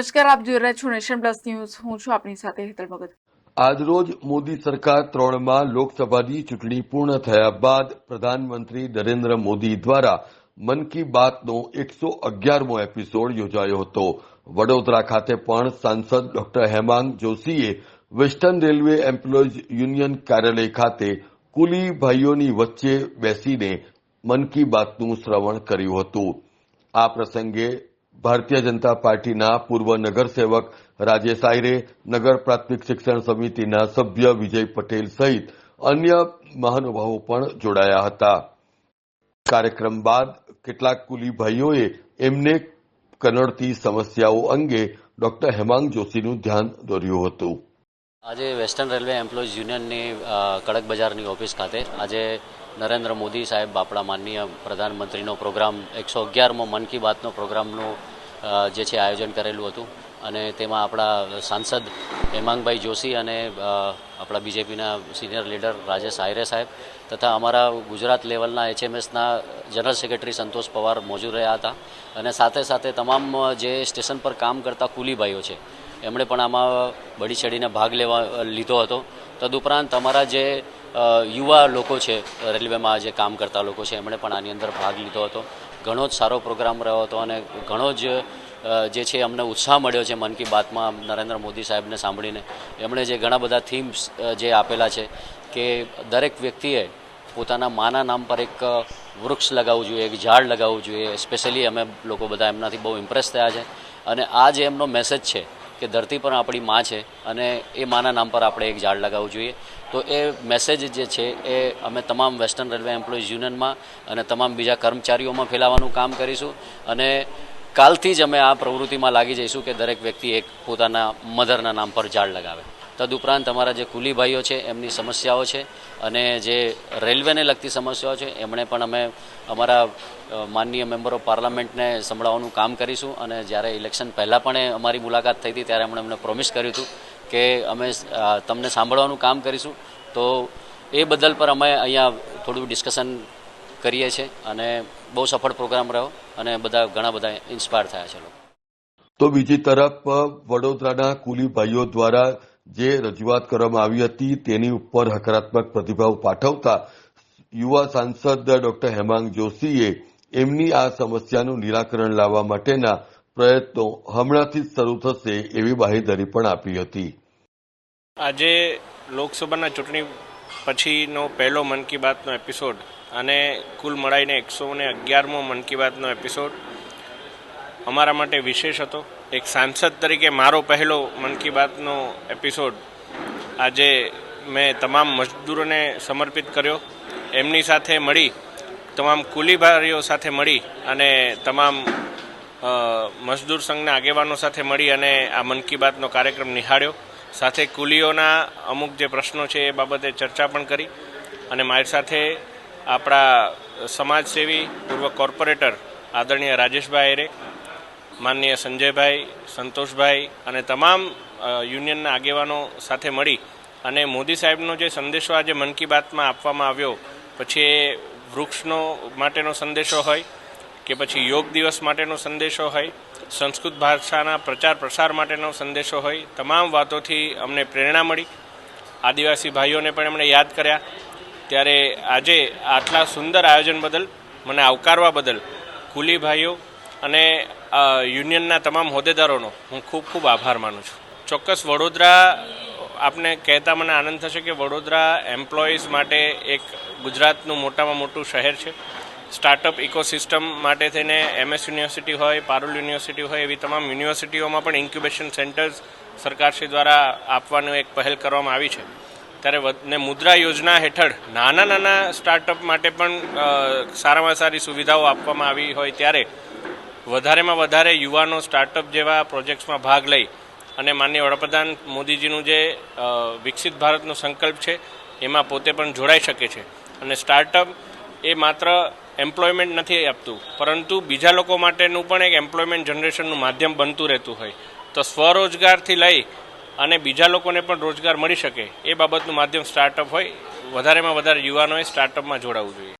નમસ્કાર, આપ જોઈ રહ્યા છો નેશન પ્લસ ન્યૂઝ. હું છું આપની સાથે હેતલ ભગત. આજરોજ મોદી સરકાર ત્રણમાં લોકસભાની ચૂંટણી પૂર્ણ થયા બાદ પ્રધાનમંત્રી નરેન્દ્ર મોદી દ્વારા મન કી બાતનો એકસો અગિયારમો એપિસોડ યોજાયો હતો. વડોદરા ખાતે પણ સાંસદ ડોક્ટર હેમાંગ જોશીએ વેસ્ટર્ન રેલવે એમ્પ્લોઈઝ યુનિયન કાર્યાલય ખાતે કુલી ભાઈઓની વચ્ચે બેસીને મન કી બાતનું શ્રવણ કર્યું હતું. આ પ્રસંગે ભારતીય જનતા પાર્ટીના પૂર્વ નગરસેવક રાજેશ આયરે, નગર પ્રાથમિક શિક્ષણ સમિતિના સભ્ય વિજય પટેલ સહિત અન્ય મહાનુભાવો પણ જોડાયા હતા. કાર્યક્રમ બાદ કેટલાક કુલીભાઈઓએ એમને કનડતી સમસ્યાઓ અંગે ડોક્ટર હેમાંગ જોશીનું ધ્યાન દોર્યું હતું. આજે વેસ્ટર્ન રેલવે એમ્પ્લોઈઝ યુનિયનની કડક બજારની ઓફિસ ખાતે આજે નરેન્દ્ર મોદી સાહેબ આપણા માનનીય પ્રધાનમંત્રીનો પ્રોગ્રામ, એકસો અગિયારમો મન કી બાતનો પ્રોગ્રામનું જે છે આયોજન કરેલું હતું. અને તેમાં આપણા સાંસદ હેમાંગભાઈ જોશી અને આપણા બીજેપીના સિનિયર લીડર રાજેશ આયરે સાહેબ તથા અમારા ગુજરાત લેવલના એચએમએસના જનરલ સેક્રેટરી સંતોષ પવાર મોજૂદ રહ્યા હતા. અને સાથે સાથે તમામ જે સ્ટેશન પર કામ કરતા કુલીભાઈઓ છે એમણે પણ આમાં બળી ચડીને ભાગ લેવા લીધો હતો. તદુપરાંત અમારા જે યુવા લોકો છે, રેલવેમાં જે કામ કરતા લોકો છે, એમણે પણ આની અંદર ભાગ લીધો હતો. ઘણો જ સારો પ્રોગ્રામ રહ્યો હતો અને ઘણો જ જે છે અમને ઉત્સાહ મળ્યો છે મન કી બાતમાં નરેન્દ્ર મોદી સાહેબને સાંભળીને. એમણે જે ઘણા બધા થીમ્સ જે આપેલા છે કે દરેક વ્યક્તિએ પોતાના માના નામ પર એક વૃક્ષ લગાવવું જોઈએ, એક ઝાડ લગાવવું જોઈએ. સ્પેશિયલી અમે લોકો બધા એમનાથી બહુ ઇમ્પ્રેસ થયા છે. અને આ જે એમનો મેસેજ છે કે ધરતી પણ આપણી માં છે અને એ માના નામ પર આપણે એક ઝાડ લગાવવું જોઈએ. તો એ મેસેજ જે છે એ અમે તમામ વેસ્ટર્ન રેલવે એમ્પ્લોઈઝ યુનિયનમાં અને તમામ બીજા કર્મચારીઓમાં ફેલાવવાનું કામ કરીશું. અને કાલથી જ અમે આ પ્રવૃત્તિમાં લાગી જઈશું કે દરેક વ્યક્તિ એક પોતાના મધરના નામ પર ઝાડ લગાવે. તદુપરાંત અમારા જે કુલી ભાઈઓ છે, એમની સમસ્યાઓ છે અને જે રેલવેને લગતી સમસ્યાઓ છે, એમણે પણ અમે અમારા માનનીય મેમ્બર ઓફ પાર્લામેન્ટને સંભળાવવાનું કામ કરીશું અને જ્યારે ઇલેક્શન પહેલાં પણ અમારી મુલાકાત થઈ હતી, ત્યારે એમણે અમને પ્રોમિસ કર્યું હતું કે અમે તમને સાંભળવાનું કામ કરીશું. તો એ બદલ પર અમે અહીંયા થોડું ડિસ્કશન કરીએ છીએ અને બહુ સફળ પ્રોગ્રામ રહ્યો અને બધા ઘણા બધા ઇન્સ્પાયર થયા છે લોકો. તો બીજી તરફ, વડોદરાના કુલી ભાઈઓ દ્વારા જે રજૂઆત કરવામાં આવી હતી તેની ઉપર હકારાત્મક પ્રતિભાવ પાઠવતા યુવા સાંસદ ડોક્ટર હેમાંગ જોશીએ એમની આ સમસ્યાનું નિરાકરણ લાવવા માટેના પ્રયત્નો હમણાંથી જ શરૂ થશે એવી બાહેધરી પણ આપી હતી. આજે લોકસભાના ચૂંટણી પછીનો પહેલો મન કી બાતનો એપિસોડ અને કુલ મળાઈને એકસો ને અગિયારમો મન કી બાતનો એપિસોડ અમારા માટે વિશેષ હતો. એક સાંસદ તરીકે મારો પહેલો મન કી બાતનો એપિસોડ આજે મેં તમામ મજદૂરોને સમર્પિત કર્યો. એમની સાથે મળી, તમામ કુલીભારીઓ સાથે મળી અને તમામ મજદૂર સંઘના આગેવાનો સાથે મળી અને આ મન કી બાતનો કાર્યક્રમ નિહાળ્યો. સાથે કુલીઓના અમુક જે પ્રશ્નો છે એ બાબતે ચર્ચા પણ કરી અને મારી સાથે આપણા સમાજસેવી પૂર્વ કોર્પોરેટર આદરણીય રાજેશભાઈ એરે માનનીય સંજયભાઈ, સંતોષભાઈ અને તમામ યુનિયનના આગેવાનો સાથે મળી અને મોદી સાહેબનો જે સંદેશો આજે મન કી બાતમાં આપવામાં આવ્યો, પછી એ વૃક્ષનો માટેનો સંદેશો હોય કે પછી યોગ દિવસ માટેનો સંદેશો હોય, સંસ્કૃત ભાષાના પ્રચાર પ્રસાર માટેનો સંદેશો હોય, તમામ વાતોથી અમને પ્રેરણા મળી. આદિવાસી ભાઈઓને પણ એમણે યાદ કર્યા. ત્યારે આજે આટલા સુંદર આયોજન બદલ, મને આવકારવા બદલ, કુલી ભાઈઓ અને યુનિયનના તમામ હોદ્દેદારોનો હું ખૂબ ખૂબ આભાર માનું છું. ચોક્કસ વડોદરા, આપને કહેતા મને આનંદ થશે કે વડોદરા એમ્પ્લોઈઝ માટે એક ગુજરાતનું મોટામાં મોટું શહેર છે. સ્ટાર્ટઅપ ઇકોસિસ્ટમ માટે થઈને એમએસ યુનિવર્સિટી હોય પારુલ યુનિવર્સિટી હોય, એવી તમામ યુનિવર્સિટીઓમાં પણ ઇન્ક્યુબેશન સેન્ટર્સ સરકારશ્રી દ્વારા આપવાનું એક પહેલ કરવામાં આવી છે. ત્યારે મુદ્રા યોજના હેઠળ નાના નાના સ્ટાર્ટઅપ માટે પણ સારામાં સારી સુવિધાઓ આપવામાં આવી હોય ત્યારે વધારેમાં વધારે યુવાનો સ્ટાર્ટઅપ જેવા પ્રોજેક્ટ્સમાં ભાગ લઈ અને માનનીય વડાપ્રધાન મોદીજીનું જે વિકસિત ભારતનો સંકલ્પ છે, એમાં પોતે પણ જોડાઈ શકે છે. અને સ્ટાર્ટઅપ એ માત્ર એમ્પ્લોયમેન્ટ નથી આપતું, પરંતુ બીજા લોકો માટેનું પણ એક એમ્પ્લોયમેન્ટ જનરેશનનું માધ્યમ બનતું રહેતું હોય. તો સ્વરોજગારથી લઈ અને બીજા લોકોને પણ રોજગાર મળી શકે, એ બાબતનું માધ્યમ સ્ટાર્ટઅપ હોય. વધારેમાં વધારે યુવાનોએ સ્ટાર્ટઅપમાં જોડાવવું જોઈએ.